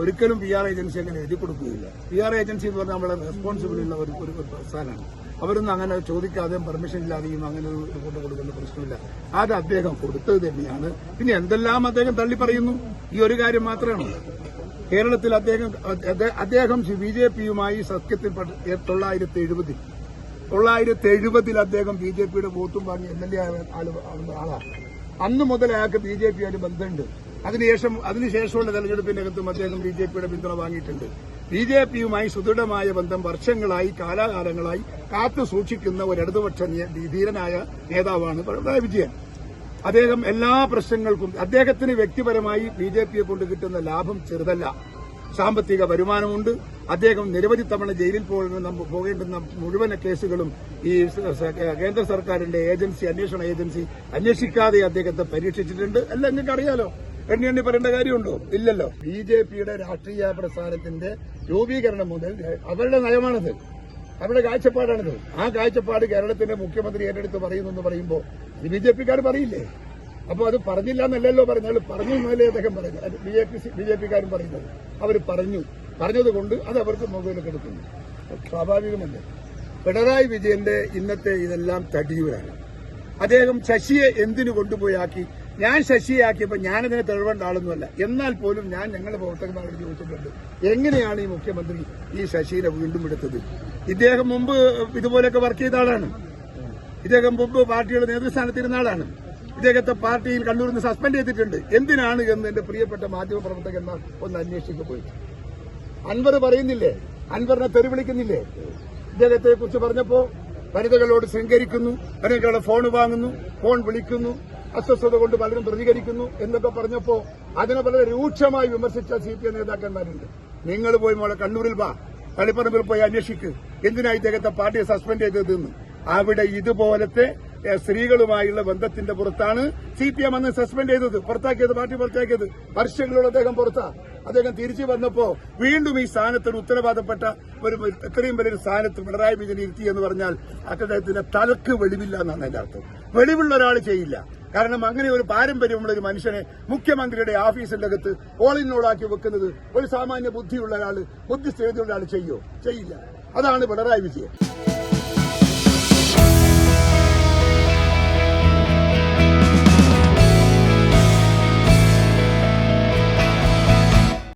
ഒരിക്കലും P R agency അങ്ങനെ എഴുതി കൊടുക്കുകയില്ല. പി ആർ ഏജൻസി എന്ന് പറഞ്ഞാൽ നമ്മളെ റെസ്പോൺസിബിൾ ഉള്ള ഒരു ഒരു പ്രസ്ഥാനമാണ്. അവരൊന്നും അങ്ങനെ ചോദിക്കാതെയും പെർമിഷൻ ഇല്ലാതെയും അങ്ങനെ ഒരു റിപ്പോർട്ട് കൊടുക്കുന്ന പ്രശ്നമില്ല. അത് അദ്ദേഹം കൊടുത്തത് തന്നെയാണ്. പിന്നെ എന്തെല്ലാം അദ്ദേഹം തള്ളി പറയുന്നു? ഈ ഒരു കാര്യം മാത്രമാണ്. കേരളത്തിൽ അദ്ദേഹം അദ്ദേഹം ബി ജെ പിയുമായി സഖ്യത്തിൽ തൊള്ളായിരത്തി എഴുപതിൽ തൊള്ളായിരത്തി എഴുപതിൽ അദ്ദേഹം ബി ജെ പിയുടെ വോട്ടും വാങ്ങി എം എൽ എ ആളാണ്. അന്ന് മുതൽ അയാൾക്ക് ബി ജെ പിയായിട്ട് ബന്ധമുണ്ട്. അതിനുശേഷം അതിനുശേഷമുള്ള തെരഞ്ഞെടുപ്പിനകത്തും അദ്ദേഹം ബി ജെ പിയുടെ പിന്തുണ വാങ്ങിയിട്ടുണ്ട്. ബി ജെ പിയുമായി സുദൃഢമായ ബന്ധം വർഷങ്ങളായി കാലാകാലങ്ങളായി കാത്തു സൂക്ഷിക്കുന്ന ഒരു ഇടതുപക്ഷ നിയ- ധീരനായ നേതാവാണ് പിണറായി വിജയൻ. അദ്ദേഹം എല്ലാ പ്രശ്നങ്ങൾക്കും അദ്ദേഹത്തിന് വ്യക്തിപരമായി ബി ജെ പിയെ കൊണ്ട് കിട്ടുന്ന ലാഭം ചെറുതല്ല. സാമ്പത്തിക വരുമാനമുണ്ട്. അദ്ദേഹം നിരവധി തവണ ജയിലിൽ പോകുന്ന പോകേണ്ടുന്ന മുഴുവൻ കേസുകളും ഈ കേന്ദ്ര സർക്കാരിന്റെ ഏജൻസി അന്വേഷണ ഏജൻസി അന്വേഷിക്കാതെ അദ്ദേഹത്തെ പരീക്ഷിച്ചിട്ടുണ്ട്. അല്ല നിങ്ങൾക്ക് അറിയാലോ എണ്ണി എണ്ണി പറയേണ്ട കാര്യമുണ്ടോ? ഇല്ലല്ലോ. ബി ജെ പിയുടെ രാഷ്ട്രീയ പ്രസ്ഥാനത്തിന്റെ രൂപീകരണം മുതൽ അവരുടെ നയമാണത്. അവരുടെ കാഴ്ചപ്പാടാണിത്. ആ കാഴ്ചപ്പാട് കേരളത്തിന്റെ മുഖ്യമന്ത്രി ഏറ്റെടുത്ത് പറയുന്നു എന്ന് പറയുമ്പോൾ ബി ജെ പിക്കാർ പറയില്ലേ? അപ്പോൾ അത് പറഞ്ഞില്ല എന്നല്ലല്ലോ പറഞ്ഞാൽ പറഞ്ഞു എന്നല്ലേ അദ്ദേഹം പറഞ്ഞു B J P B J പിക്കാരും പറയുന്നത്. അവർ പറഞ്ഞു. പറഞ്ഞതുകൊണ്ട് അത് അവർക്ക് മൊബൈലിൽ എടുക്കുന്നു സ്വാഭാവികമല്ലേ? പിണറായി വിജയന്റെ ഇന്നത്തെ ഇതെല്ലാം തടിയൂരാണ്. അദ്ദേഹം ശശിയെ എന്തിനു കൊണ്ടുപോയി ആക്കി? ഞാൻ ശശിയാക്കിയപ്പോൾ ഞാനതിനെ തെളിവേണ്ട ആളൊന്നുമല്ല. എന്നാൽ പോലും ഞാൻ ഞങ്ങളുടെ പ്രവർത്തകന്മാരോട് ചോദിച്ചിട്ടുണ്ട് എങ്ങനെയാണ് ഈ മുഖ്യമന്ത്രി ഈ ശശിനെ വീണ്ടും എടുത്തത്? ഇദ്ദേഹം മുമ്പ് ഇതുപോലെയൊക്കെ വർക്ക് ചെയ്ത ആളാണ്. ഇദ്ദേഹം മുമ്പ് പാർട്ടിയുടെ നേതൃസ്ഥാനത്തിരുന്ന ആളാണ്. ഇദ്ദേഹത്തെ പാർട്ടിയിൽ കണ്ണൂരിൽ നിന്ന് സസ്പെൻഡ് ചെയ്തിട്ടുണ്ട്. എന്തിനാണ് എന്ന് എന്റെ പ്രിയപ്പെട്ട മാധ്യമ പ്രവർത്തകന്മാർ ഒന്ന് അന്വേഷിച്ചു പോയി. അൻവർ പറയുന്നില്ലേ? അൻവറിനെ തെരുവിളിക്കുന്നില്ലേ ഇദ്ദേഹത്തെ കുറിച്ച് പറഞ്ഞപ്പോ വനിതകളോട് ശൃംഗരിക്കുന്നു വനിതകളുടെ ഫോൺ വാങ്ങുന്നു ഫോൺ വിളിക്കുന്നു. അസ്വസ്ഥത കൊണ്ട് പലരും പ്രതികരിക്കുന്നു എന്നൊക്കെ പറഞ്ഞപ്പോ അതിനെ വളരെ രൂക്ഷമായി വിമർശിച്ച സി പി എം നേതാക്കന്മാരുണ്ട്. നിങ്ങൾ പോയി മോളെ കണ്ണൂരിൽ വാ. കളിപ്പറമ്പിൽ പോയി അന്വേഷിക്ക്. എന്തിനാ ഇദ്ദേഹത്തെ പാർട്ടിയെ സസ്പെൻഡ് ചെയ്തതെന്ന്? അവിടെ ഇതുപോലത്തെ സ്ത്രീകളുമായുള്ള ബന്ധത്തിന്റെ പുറത്താണ് സി പി എം അന്ന് സസ്പെൻഡ് ചെയ്തത്. പുറത്താക്കിയത് പാർട്ടി പുറത്താക്കിയത്. വർഷങ്ങളോട് അദ്ദേഹം പുറത്താ. അദ്ദേഹം തിരിച്ചു വന്നപ്പോ വീണ്ടും ഈ സ്ഥാനത്തിന് ഉത്തരവാദപ്പെട്ട ഒരു ഇത്രയും വലിയൊരു സ്ഥാനത്ത് പിണറായി വിജയൻ ഇരുത്തി എന്ന് പറഞ്ഞാൽ അദ്ദേഹത്തിന്റെ തലക്ക് വെളിവില്ല എന്നാണ് എന്റെ അർത്ഥം. വെളിവുള്ള ഒരാൾ ചെയ്യില്ല. കാരണം അങ്ങനെ ഒരു പാരമ്പര്യമുള്ള ഒരു മനുഷ്യനെ മുഖ്യമന്ത്രിയുടെ ഓഫീസിന്റെ അകത്ത് ഓളിനോടാക്കി വെക്കുന്നത് ഒരു സാമാന്യ ബുദ്ധിയുള്ള ഒരാൾ ബുദ്ധിസ്ഥിരതയുള്ള ആൾ ചെയ്യോ? ചെയ്യില്ല. അതാണ് പിണറായി വിജയൻ.